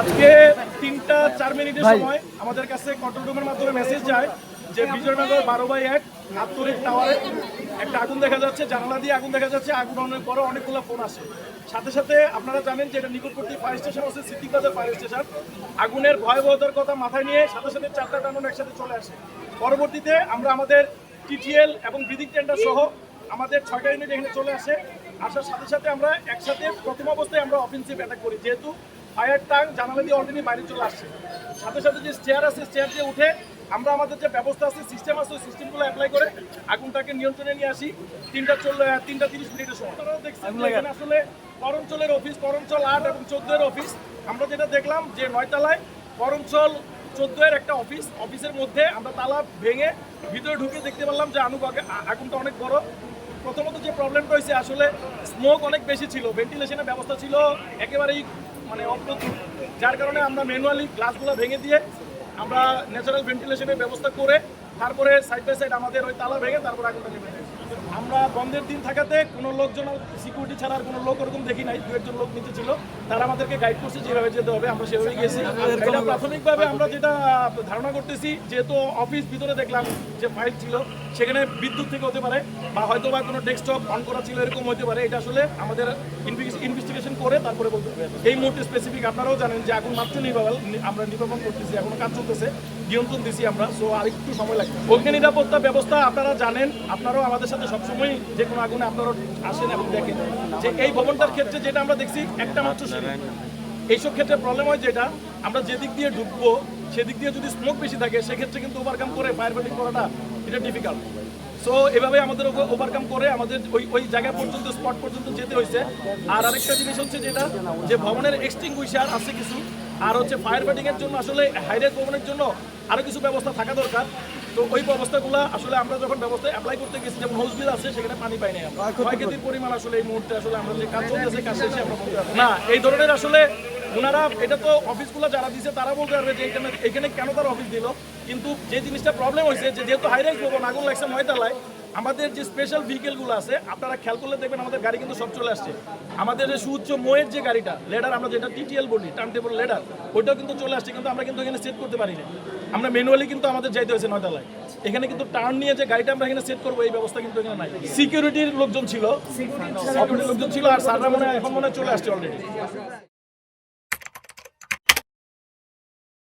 আজকে তিনটা চার মিনিটের সময় আমাদের কাছে কন্ট্রোল রুমের মাধ্যমে মেসেজ যায় যে বিজয়নগর বারো বাই এক আত্মরিক টাওয়ারে একটা আগুন দেখা যাচ্ছে জানালা দিয়ে আগুন দেখা যাচ্ছে আগুন অনেক বড় অনেকগুলো ফোন আসে। সাথে সাথে আপনারা জানেন যে এটা নিকটবর্তী ফায়ার স্টেশন আছে সিদ্দিকবাজার ফায়ার স্টেশন আগুনের ভয়াবহতার কথা মাথায় নিয়ে সাথে সাথে চারটা টানুন একসাথে চলে আসে। পরবর্তীতে আমরা আমাদের টিটিএল এবং ব্রিদিং টেন্ডার সহ আমাদের ছয়টা ইউনিট এখানে চলে আসে। আসার সাথে সাথে আমরা একসাথে প্রথম অবস্থায় আমরা অফেন্সিভ অ্যাটাক করি। যেহেতু ফায়ার টাং জানালা দিয়ে অলরেডি বাইরে চলে আসছে। সাথে সাথে যে চেয়ার আছে চেয়ার দিয়ে উঠে আমরা আমাদের যে ব্যবস্থা আছে সিস্টেম আছে ওই সিস্টেমগুলো অ্যাপ্লাই করে আগুনটাকে নিয়ন্ত্রণে নিয়ে আসি। তিনটা চল তিনটা তিরিশ মিনিটের সময়। আপনারাও দেখছেন এখানে আসলে করঞ্চলের অফিস করঞ্চল আট এবং চোদ্দের অফিস আমরা যেটা দেখলাম যে নয়তলায় করঞ্চল চোদ্দের একটা অফিস অফিসের মধ্যে আমরা তালা ভেঙে ভিতরে ঢুকে দেখতে পারলাম যে আনুক আগুনটা অনেক বড়। প্রথমত যে প্রবলেমটা হয়েছে আসলে স্মোক অনেক বেশি ছিল। ভেন্টিলেশনের ব্যবস্থা ছিল। একেবারেই মানে অপ্রতুল যার কারণে আমরা ম্যানুয়ালি গ্লাসগুলো ভেঙে দিয়ে আমরা ন্যাচারাল ভেন্টিলেশনের ব্যবস্থা করে তারপরে সাইড বাই সাইড আমাদের ওই তালা ভেঙে তারপরে আগুনটা নেমে আমরা বন্ধের দিন থাকাতে কোনো লোকজন সিকিউরিটি ছাড়া আর কোনো লোক ওরকম দেখি নাই দু একজন লোক নিচে ছিল। তারা আমাদেরকে গাইড করছে যেভাবে যেতে হবে আমরা সেভাবেই গেছি এটা প্রাথমিকভাবে আমরা যেটা ধারণা করতেছি যেহেতু অফিস ভিতরে দেখলাম যে ফাইল ছিল সেখানে বিদ্যুৎ থেকে হতে পারে বা হয়তো বা কোনো ডেস্কটপ অন করা ছিল এরকম হতে পারে। এটা আসলে আমাদের ইনভেস্টিগেশন করে তারপরে বলতে হবে। এই মুহূর্তে স্পেসিফিক আপনারাও জানেন যে আগুন মাত্র নির্বাল আমরা নির্বাপন করতেছি এখনও কাজ চলতেছে। নিয়ন্ত্রণ দিছি আমরা সো আরেকটু সময় লাগবে। অগ্নি নিরাপত্তা ব্যবস্থা আপনারা জানেন, আপনারাও আমাদের সাথে সবসময় যে কোনো আগুনে আপনারা আসেন এবং দেখেন যে এই ভবনটার ক্ষেত্রে যেটা আমরা দেখছি, একটা মাত্র এইসব ক্ষেত্রে প্রবলেম হয় যেটা, আমরা যেদিক দিয়ে ঢুকবো, সেদিক দিয়ে যদি স্মোক বেশি থাকে, সেক্ষেত্রে কিন্তু ওভারকাম করে ফায়ার ফাইটিং করাটা এটা ডিফিকাল্ট সো এভাবে আমাদের ওভারকাম করে আমাদের ওই ওই জায়গা পর্যন্ত স্পট পর্যন্ত যেতে হয়েছে। আর আরেকটা জিনিস হচ্ছে যেটা যে ভবনের এক্সটিংগুইশার আছে কিছু আর হচ্ছে ফায়ার ফাইটিং এর জন্য আসলে হাইরেট ভবনের জন্য আরও কিছু ব্যবস্থা থাকা দরকার। তো ওই ব্যবস্থাগুলো আসলে আমরা যখন ব্যবস্থা অ্যাপ্লাই করতে গেছি যেমন হোস বিল আছে সেখানে পানি পাই নাই আমরা। ক্ষয়ক্ষতির পরিমাণ আসলে এই মুহূর্তে আসলে আমরা যে কাজ চলতেছে কাজ শেষে আমরা না। না এই ধরনের আসলে ওনারা এটা তো অফিসগুলো যারা দিছে তারা বলতে পারবে যে এখানে এখানে কেন তারা অফিস দিল? কিন্তু যে জিনিসটা প্রবলেম হয়েছে যে যেহেতু হাইরাইজ ভবন আগুন লাগছে নয়তলায় আমাদের যে স্পেশাল ভেহিকেলগুলো আছে আপনারা খেয়াল করলে দেখবেন আমাদের গাড়ি কিন্তু সব চলে আসছে। আমাদের যে সুউচ্চ মোয়ের যে গাড়িটা লেডার আমরা যেটা টিটিএল বলি টার্ন টেবল লেডার ওইটাও কিন্তু চলে আসছে কিন্তু আমরা কিন্তু এখানে সেট করতে পারি না আমরা ম্যানুয়ালি কিন্তু আমাদের যাইতে হয়েছে নয়তলায় এখানে কিন্তু টার্ন নিয়ে যে গাড়িটা আমরা এখানে সেট করব এই ব্যবস্থা কিন্তু এখানে নাই। সিকিউরিটির লোকজন ছিল। সিকিউরিটির লোকজন ছিল আর স্যাররা মনে হয় এখন মনে চলে আসছে অলরেডি